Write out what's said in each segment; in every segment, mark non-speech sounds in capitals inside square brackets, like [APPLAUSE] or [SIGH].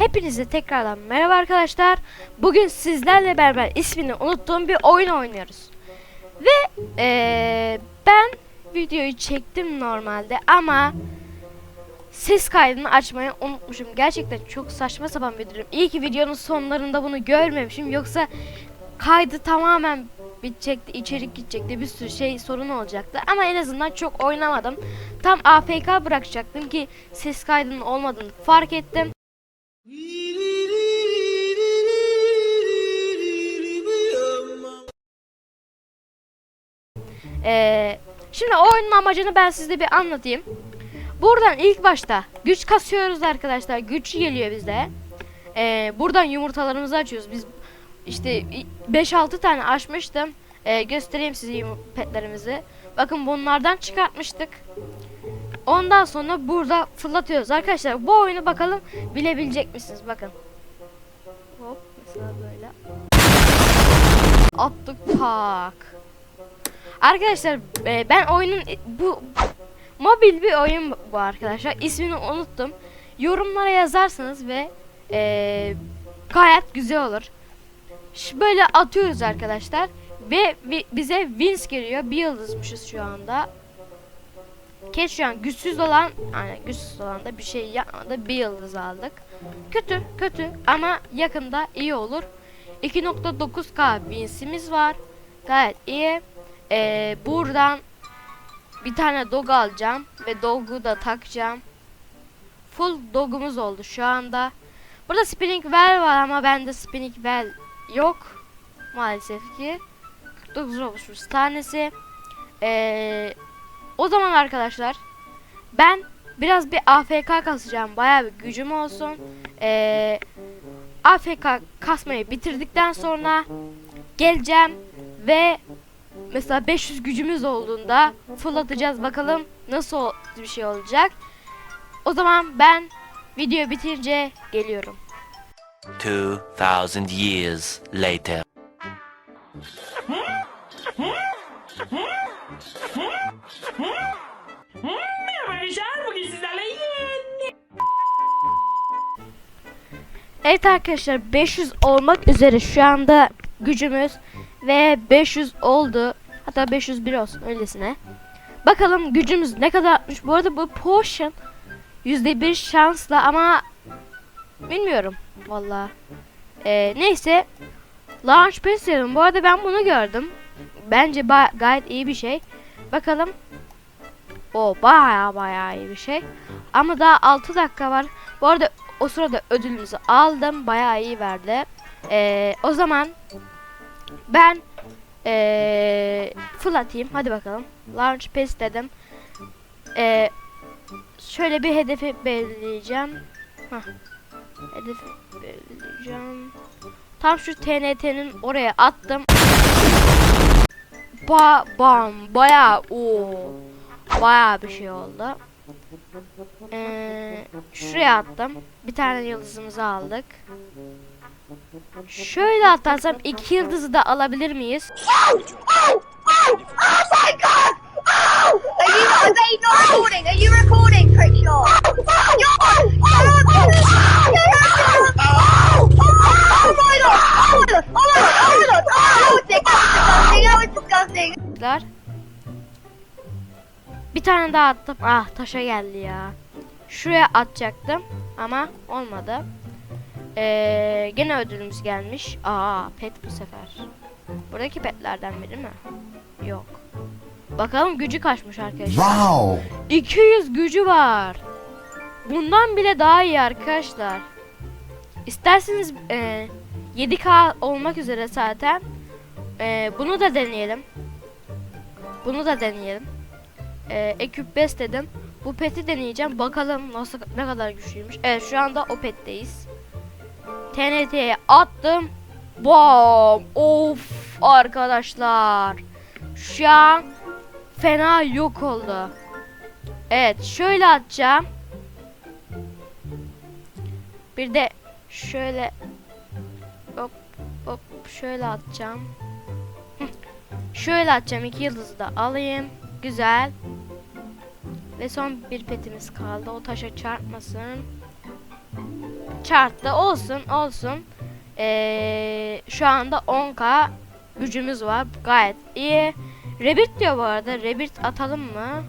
Hepinize tekrardan merhaba arkadaşlar. Bugün sizlerle beraber ismini unuttuğum bir oyun oynuyoruz. Ve eee, ben videoyu çektim normalde ama ses kaydını açmayı unutmuşum. Gerçekten çok saçma sapan bir durum. İyi ki videonun sonlarında bunu görmemişim. Yoksa kaydı tamamen bitecekti, içerik gidecekti, bir sürü şey sorun olacaktı. Ama en azından çok oynamadım. Tam AFK bırakacaktım ki ses kaydının olmadığını fark ettim. Ee, şimdi oyunun amacını ben size bir anlatayım. Buradan ilk başta güç kasıyoruz arkadaşlar. Güç geliyor bize. Ee, buradan yumurtalarımızı açıyoruz. Biz işte 5-6 tane açmıştım. Ee, göstereyim size petlerimizi. Bakın bunlardan çıkartmıştık. Ondan sonra burada fırlatıyoruz. Arkadaşlar bu oyunu bakalım bilebilecek misiniz? Bakın. Hop mesela böyle. Attık tak. Arkadaşlar e, ben oyunun bu mobil bir oyun bu arkadaşlar. İsmini unuttum. Yorumlara yazarsanız ve e, gayet güzel olur. Böyle atıyoruz arkadaşlar ve bi- bize wins geliyor. Bir yıldızmışız şu anda. Keş şu an güçsüz olan yani güçsüz olan da bir şey yapmadı. Bir yıldız aldık. Kötü kötü ama yakında iyi olur. 2.9k winsimiz var. Gayet iyi. Ee, buradan bir tane dog alacağım ve dog'u da takacağım. Full dog'umuz oldu şu anda. Burada spinning well var ama bende spinning well yok maalesef ki. 49 olmuşmuş tanesi. Ee, o zaman arkadaşlar ben biraz bir AFK kasacağım. Bayağı bir gücüm olsun. Ee, AFK kasmayı bitirdikten sonra geleceğim ve mesela 500 gücümüz olduğunda fırlatacağız bakalım nasıl bir şey olacak. O zaman ben video bitince geliyorum. 2000 years later. Evet arkadaşlar 500 olmak üzere şu anda gücümüz ve 500 oldu. Hatta 501 olsun öylesine. Bakalım gücümüz ne kadar artmış. Bu arada bu potion %1 şansla ama bilmiyorum valla. Ee, neyse Launch diyelim. Bu arada ben bunu gördüm. Bence gayet iyi bir şey. Bakalım. O baya baya iyi bir şey. Ama daha 6 dakika var. Bu arada o sırada ödülümüzü aldım. Bayağı iyi verdi. Ee, o zaman ben ee, fırlatayım. Hadi bakalım. Launch pass dedim. Ee, şöyle bir hedefi belirleyeceğim. Hah. Hedefi belirleyeceğim. Tam şu TNT'nin oraya attım. Ba bam bayağı o bayağı bir şey oldu. Ee, şuraya attım. Bir tane yıldızımızı aldık. Şöyle atarsam iki yıldızı da alabilir miyiz? Are you, are they not recording? Are you recording, Crickshaw? Bir tane daha attım. Ah taşa geldi ya. Şuraya atacaktım ama olmadı. Ee, gene ödülümüz gelmiş. Aa pet bu sefer. Buradaki petlerden biri mi? Yok. Bakalım gücü kaçmış arkadaşlar. Wow! 200 gücü var. Bundan bile daha iyi arkadaşlar. İsterseniz e, 7K olmak üzere zaten. E, bunu da deneyelim. Bunu da deneyelim. E, Eküp best dedim. Bu peti deneyeceğim. Bakalım nasıl ne kadar güçlüymüş. Evet şu anda o petteyiz. TNT'ye attım. Bam! Of arkadaşlar. Şu an fena yok oldu. Evet şöyle atacağım. Bir de şöyle hop hop şöyle atacağım. Şöyle atacağım iki yıldızı da alayım. Güzel. Ve son bir petimiz kaldı. O taşa çarpmasın. çarptı. Olsun olsun. Ee, şu anda 10k gücümüz var. Gayet iyi. Rabbit diyor bu arada. Rabbit atalım mı?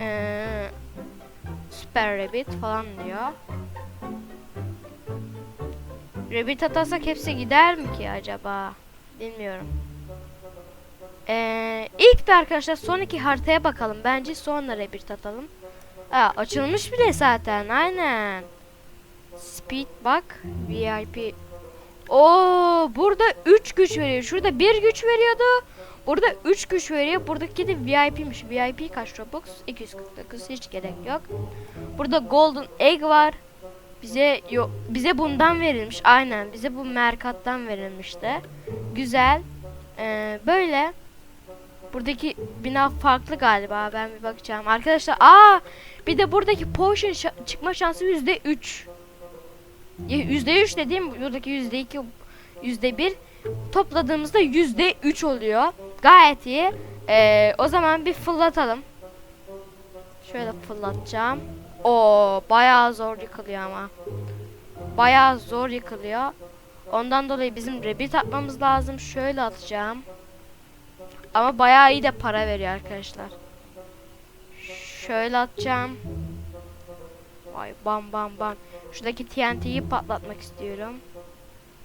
Ee, Süper Rabbit falan diyor. Rabbit atarsak hepsi gider mi ki acaba? Bilmiyorum. Ee, ilk de arkadaşlar son iki haritaya bakalım. Bence sonra Rabbit atalım. Aa, açılmış bile zaten. Aynen. Speed bak. VIP. Oo, burada 3 güç veriyor. Şurada 1 güç veriyordu. Burada 3 güç veriyor. Buradaki de VIP'miş. VIP kaç Robux? 249. Hiç gerek yok. Burada Golden Egg var. Bize yok bize bundan verilmiş. Aynen. Bize bu Merkat'tan verilmişti. Güzel. Ee, böyle. Buradaki bina farklı galiba. Ben bir bakacağım. Arkadaşlar aa bir de buradaki potion çıkma şansı yüzde üç. Yüzde üç dediğim buradaki yüzde iki yüzde bir topladığımızda yüzde üç oluyor. Gayet iyi. Ee, o zaman bir fırlatalım. Şöyle fırlatacağım. O bayağı zor yıkılıyor ama. Bayağı zor yıkılıyor. Ondan dolayı bizim rabbit atmamız lazım. Şöyle atacağım. Ama bayağı iyi de para veriyor arkadaşlar. Şöyle atacağım. Vay bam bam bam. Şuradaki TNT'yi patlatmak istiyorum.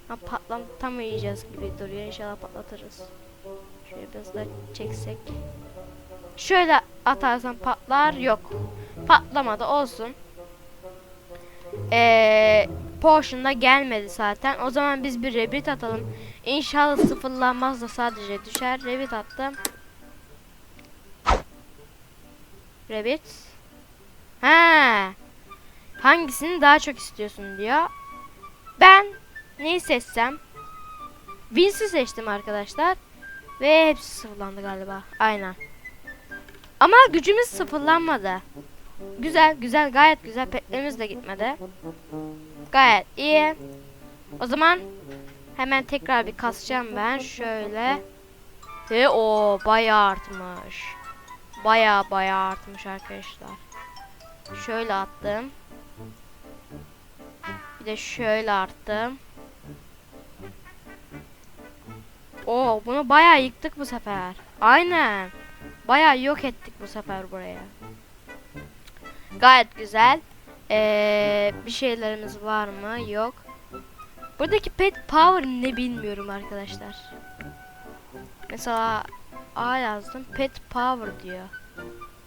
Ha patlatamayacağız gibi duruyor. İnşallah patlatırız. Şöyle biraz da çeksek. Şöyle atarsam patlar. Yok. Patlamadı olsun. Eee Potion'da gelmedi zaten. O zaman biz bir rabbit atalım. İnşallah sıfırlanmaz da sadece düşer. Rabbit attım. Rabbit. Ha. Hangisini daha çok istiyorsun diyor. Ben neyi seçsem? Vince'i seçtim arkadaşlar. Ve hepsi sıfırlandı galiba. Aynen. Ama gücümüz sıfırlanmadı. Güzel güzel gayet güzel petlerimiz de gitmedi. Gayet iyi. O zaman hemen tekrar bir kasacağım ben şöyle. Ve o bayağı artmış. Bayağı bayağı artmış arkadaşlar. Şöyle attım. Bir de şöyle arttım. Oo bunu bayağı yıktık bu sefer. Aynen. Bayağı yok ettik bu sefer buraya. Gayet güzel. Ee, bir şeylerimiz var mı? Yok. Buradaki pet power ne bilmiyorum arkadaşlar. Mesela A yazdım. Pet power diyor.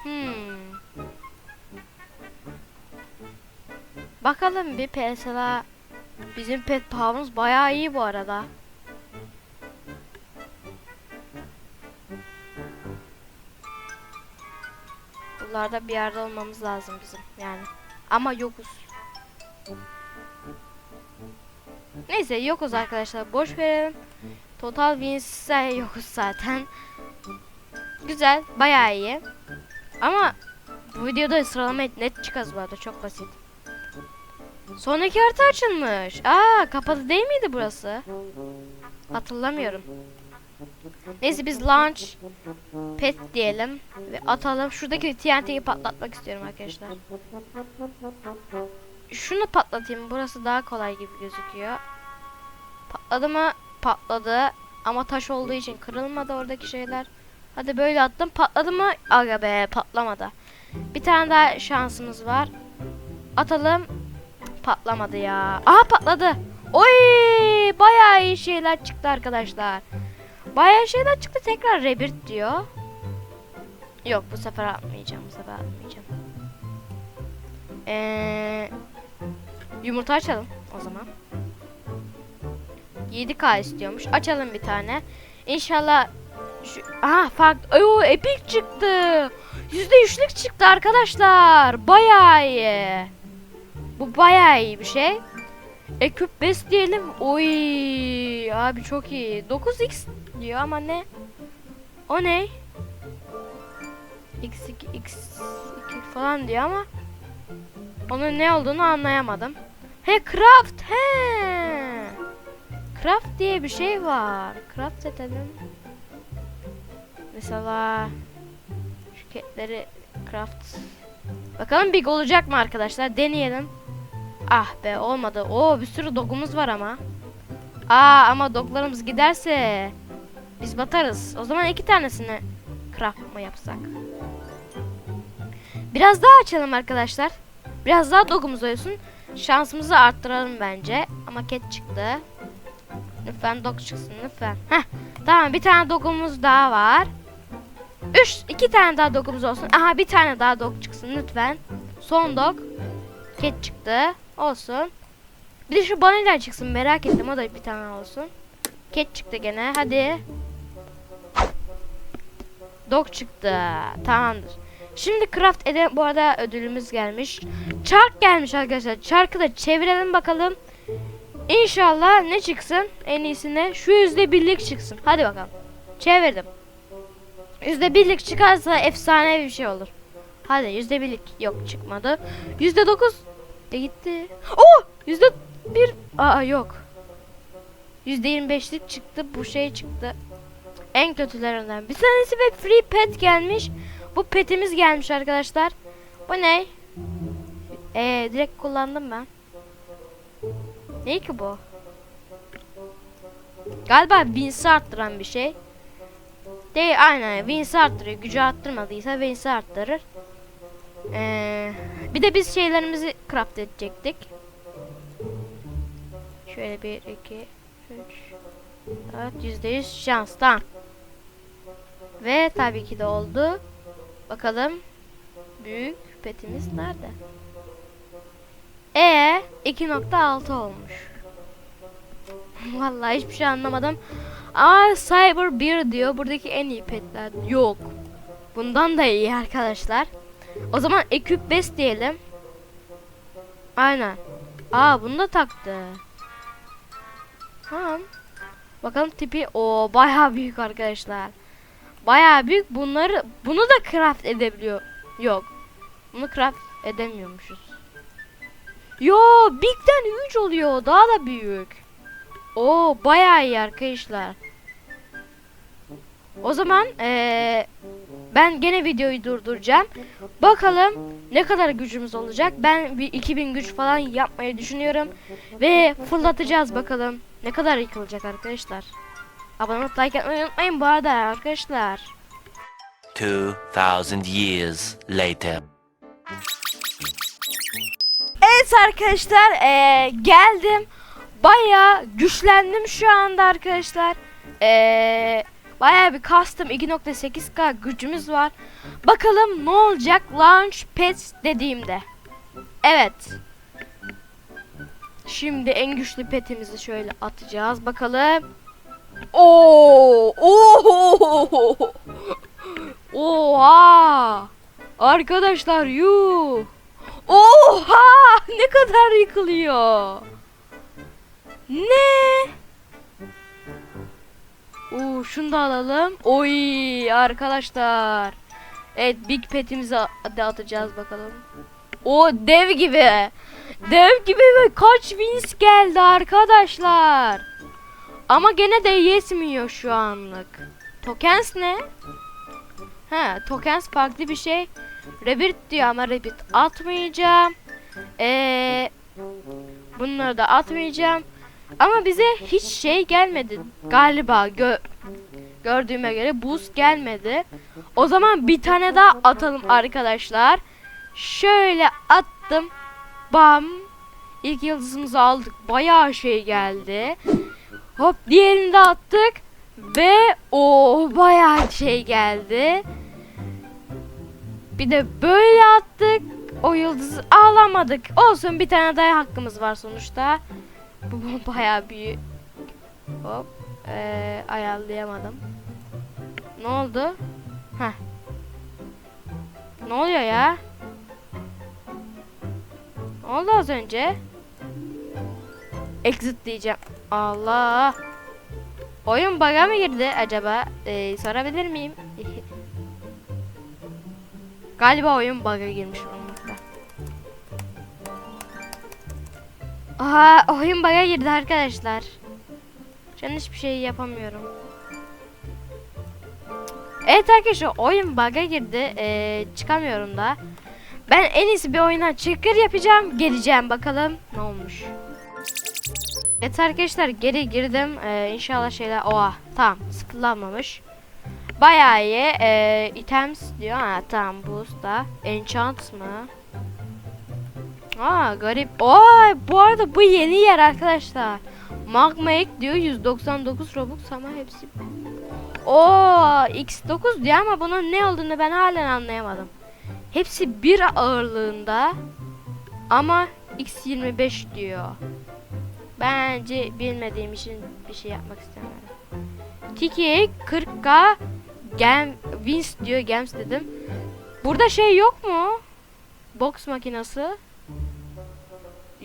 Hmm. Bakalım bir mesela bizim pet power'ımız bayağı iyi bu arada. Buralarda bir yerde olmamız lazım bizim yani. Ama yokuz. Neyse yokuz arkadaşlar. Boş verelim. Total wins'e yokuz zaten. Güzel. Bayağı iyi. Ama bu videoda sıralama net çıkaz bu arada. Çok basit. Sonraki harita açılmış. Aa kapalı değil miydi burası? Hatırlamıyorum. Neyse biz launch pet diyelim ve atalım. Şuradaki TNT'yi patlatmak istiyorum arkadaşlar. Şunu patlatayım. Burası daha kolay gibi gözüküyor. Patladı mı? Patladı. Ama taş olduğu için kırılmadı oradaki şeyler. Hadi böyle attım. Patladı mı? Aga be patlamadı. Bir tane daha şansımız var. Atalım. Patlamadı ya. Aha patladı. Oy! Bayağı iyi şeyler çıktı arkadaşlar. Bayağı şeyler çıktı. Tekrar rebirth diyor. Yok bu sefer atmayacağım. Bu sefer atmayacağım. Ee, yumurta açalım o zaman. 7K istiyormuş. Açalım bir tane. İnşallah şu aha farklı. Oo epic çıktı. %3'lük çıktı arkadaşlar. Bayağı iyi. Bu bayağı iyi bir şey. Ekip best diyelim. Oy abi çok iyi. 9x diyor ama ne? O ne? X2 x2 falan diyor ama onun ne olduğunu anlayamadım. He craft he. Craft diye bir şey var. Craft edelim. Mesela şu ketleri craft. Bakalım big olacak mı arkadaşlar? Deneyelim. Ah be olmadı. Oo bir sürü dogumuz var ama. Aa ama doglarımız giderse biz batarız. O zaman iki tanesini craft mı yapsak? Biraz daha açalım arkadaşlar. Biraz daha dogumuz olsun. Şansımızı arttıralım bence. Ama ket çıktı. Lütfen dog çıksın lütfen. Heh. Tamam bir tane dogumuz daha var. Üç, iki tane daha dogumuz olsun. Aha bir tane daha dog çıksın lütfen. Son dog. Ket çıktı. Olsun. Bir de şu baniler çıksın merak ettim o da bir tane olsun. Ket çıktı gene hadi. Dog çıktı. Tamamdır. Şimdi craft edelim. Bu arada ödülümüz gelmiş. Çark gelmiş arkadaşlar. Çarkı da çevirelim bakalım. İnşallah ne çıksın? En iyisine şu yüzde birlik çıksın. Hadi bakalım. Çevirdim. Yüzde birlik çıkarsa efsane bir şey olur. Hadi yüzde birlik yok çıkmadı. Yüzde dokuz e gitti. Oh yüzde bir aa yok. Yüzde yirmi beşlik çıktı bu şey çıktı. En kötülerinden. Bir tanesi ve free pet gelmiş. Bu petimiz gelmiş arkadaşlar. Bu ne? Ee, direkt kullandım ben. Ne ki bu? Galiba Vince'i arttıran bir şey. Değil aynen Vince'i arttırıyor. Gücü arttırmadıysa Vince'i arttırır. Ee, bir de biz şeylerimizi craft edecektik. Şöyle bir, iki, üç, dört, yüzde yüz şans. Tamam. Ve tabii ki de oldu. Bakalım. Büyük petimiz nerede? E 2.6 olmuş. [LAUGHS] Vallahi hiçbir şey anlamadım. Aa Cyber 1 diyor. Buradaki en iyi petler. Yok. Bundan da iyi arkadaşlar. O zaman Equip Best diyelim. Aynen. Aa bunu da taktı. Tamam. Bakalım tipi o bayağı büyük arkadaşlar. Bayağı büyük. Bunları bunu da craft edebiliyor. Yok. Bunu craft edemiyormuşuz. Yo Big'den 3 oluyor. Daha da büyük. Oo bayağı iyi arkadaşlar. O zaman eee, ben gene videoyu durduracağım. Bakalım ne kadar gücümüz olacak. Ben bir 2000 güç falan yapmayı düşünüyorum. Ve fırlatacağız bakalım. Ne kadar yıkılacak arkadaşlar. Abone olup like atmayı unutmayın bu arada arkadaşlar. 2000 years later. Evet arkadaşlar eee, geldim. Baya güçlendim şu anda arkadaşlar. Eee Baya bir custom 2.8k gücümüz var. Bakalım ne olacak launch pets dediğimde. Evet. Şimdi en güçlü petimizi şöyle atacağız bakalım. Oo! Oo! Oha! Arkadaşlar yuh! Oha! Ne kadar yıkılıyor? Ne? Oo, şunu da alalım. Oy arkadaşlar. Evet Big Pet'imizi de atacağız bakalım. O dev gibi. Dev gibi ve kaç wins geldi arkadaşlar. Ama gene de yetmiyor şu anlık. Tokens ne? Ha, tokens farklı bir şey. Rabbit diyor ama Rabbit atmayacağım. Eee bunları da atmayacağım. Ama bize hiç şey gelmedi galiba gö gördüğüme göre boost gelmedi. O zaman bir tane daha atalım arkadaşlar. Şöyle attım. Bam. İlk yıldızımızı aldık. Bayağı şey geldi. Hop diğerini de attık. Ve o bayağı şey geldi. Bir de böyle attık. O yıldızı alamadık. Olsun bir tane daha hakkımız var sonuçta. Bu [LAUGHS] bayağı büyük. Hop. Ee, ayarlayamadım. Ne oldu? Heh. Ne oluyor ya? Ne oldu az önce? Exit diyeceğim. Allah. Oyun bug'a mı girdi acaba? Ee, sorabilir miyim? [LAUGHS] Galiba oyun bug'a girmiş olmakta. Aha oyun bug'a girdi arkadaşlar. Şu an hiçbir şey yapamıyorum. Evet arkadaşlar oyun bug'a girdi. Ee, çıkamıyorum da. Ben en iyisi bir oyundan çıkır yapacağım. Geleceğim bakalım ne olmuş. Evet arkadaşlar geri girdim. Ee, inşallah şeyler... Oha tamam sıfırlanmamış. Bayağı iyi. Ee, items diyor. Ha tamam boost da. Enchant mı? Aa garip. Oo bu arada bu yeni yer arkadaşlar. Magma Egg diyor 199 Robux ama hepsi Oo X9 diyor ama bunun ne olduğunu ben halen anlayamadım. Hepsi bir ağırlığında ama X25 diyor. Bence bilmediğim için bir şey yapmak istemiyorum. Tiki 40k Gem Wins diyor Gems dedim. Burada şey yok mu? Box makinesi.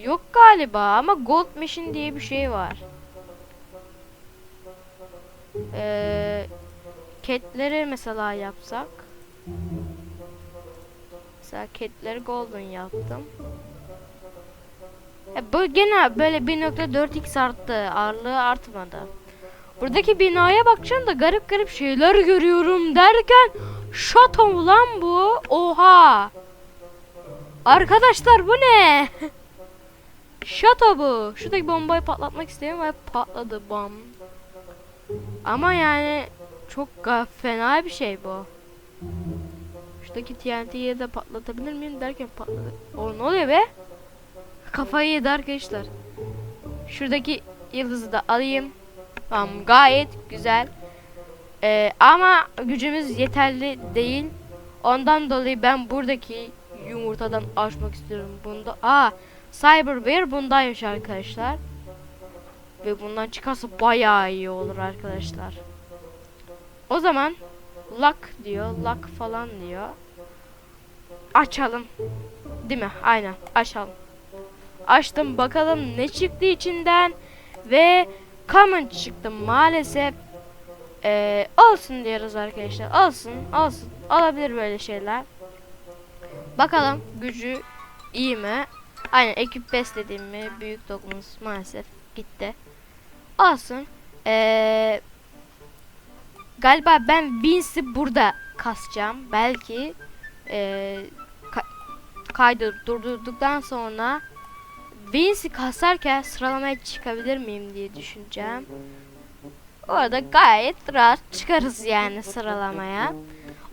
Yok galiba ama Gold Machine diye bir şey var. Ee, Cat'leri mesela yapsak. Mesela Cat'leri Golden yaptım. E, bu gene böyle 1.4x arttı. Ağırlığı artmadı. Buradaki binaya bakacağım da garip garip şeyler görüyorum derken şato mu lan bu? Oha! Arkadaşlar bu ne? [LAUGHS] Şato bu. Şuradaki bombayı patlatmak istiyorum ve patladı bam. Ama yani çok fena bir şey bu. Şuradaki TNT'yi de patlatabilir miyim derken patladı. O ne oluyor be? Kafayı yedi arkadaşlar. Şuradaki yıldızı da alayım. Tamam gayet güzel. Ee, ama gücümüz yeterli değil. Ondan dolayı ben buradaki yumurtadan açmak istiyorum. Bunda aa Cyberware bundaymış arkadaşlar. Ve bundan çıkarsa bayağı iyi olur arkadaşlar. O zaman luck diyor, luck falan diyor. Açalım. Değil mi? Aynen. Açalım. Açtım bakalım ne çıktı içinden ve common çıktı maalesef. Ee, olsun diyoruz arkadaşlar. Olsun, olsun. Olabilir böyle şeyler. Bakalım gücü iyi mi? Aynen ekip beslediğim mi? Büyük dokunuz maalesef gitti. Olsun. Ee, galiba ben Vince'i burada kasacağım. Belki ee, ka- kaydı durdurduktan sonra Vince'i kasarken sıralamaya çıkabilir miyim diye düşüneceğim. Orada gayet rahat çıkarız yani sıralamaya.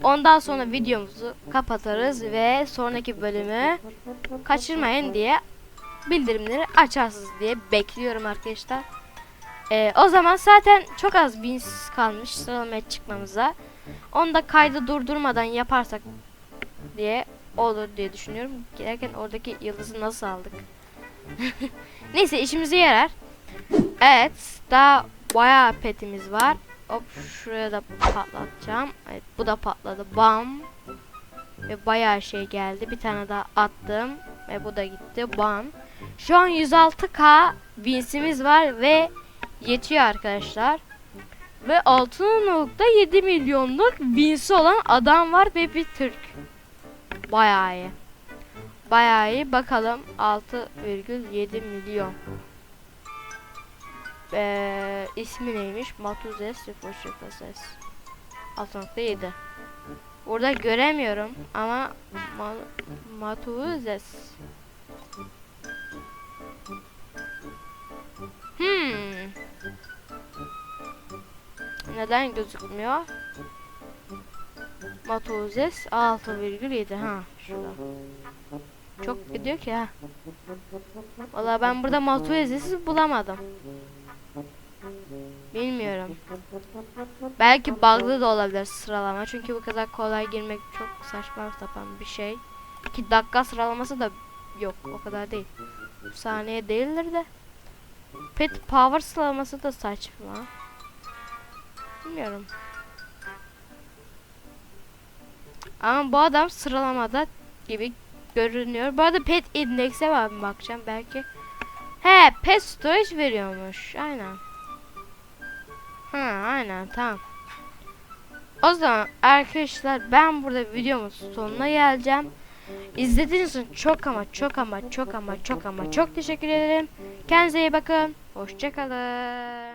Ondan sonra videomuzu kapatırız ve sonraki bölümü kaçırmayın diye bildirimleri açarsınız diye bekliyorum arkadaşlar. Ee, o zaman zaten çok az wins kalmış sıralamaya çıkmamıza. Onu da kaydı durdurmadan yaparsak diye olur diye düşünüyorum. Girerken oradaki yıldızı nasıl aldık? [LAUGHS] Neyse işimize yarar. Evet daha bayağı petimiz var. Hop şuraya da patlatacağım. Evet bu da patladı. Bam. Ve bayağı şey geldi. Bir tane daha attım. Ve bu da gitti. Bam. Şu an 106k winsimiz var ve yetiyor arkadaşlar. Ve 6.7 milyonluk winsi olan adam var ve bir Türk. Bayağı iyi. Bayağı iyi. Bakalım 6,7 milyon. Ee, ismi neymiş? Matuzes 0 6.7 Burada göremiyorum ama ma Matuzes Hmm. Neden gözükmüyor? Matuzes 6,7 ha şurada. Çok gidiyor ki ha. Valla ben burada Matuzes'i bulamadım. Bilmiyorum. Belki bug'lı da olabilir sıralama. Çünkü bu kadar kolay girmek çok saçma sapan bir şey. Ki dakika sıralaması da yok. O kadar değil. Saniye değildir de. Pet power sıralaması da saçma. Bilmiyorum. Ama bu adam sıralamada gibi görünüyor. Bu arada pet index'e var bir bakacağım belki. He pet storage veriyormuş. Aynen. Ha aynen tamam. O zaman arkadaşlar ben burada videomun sonuna geleceğim. İzlediğiniz için çok ama çok ama çok ama çok ama çok teşekkür ederim. Kendinize iyi bakın. Hoşçakalın.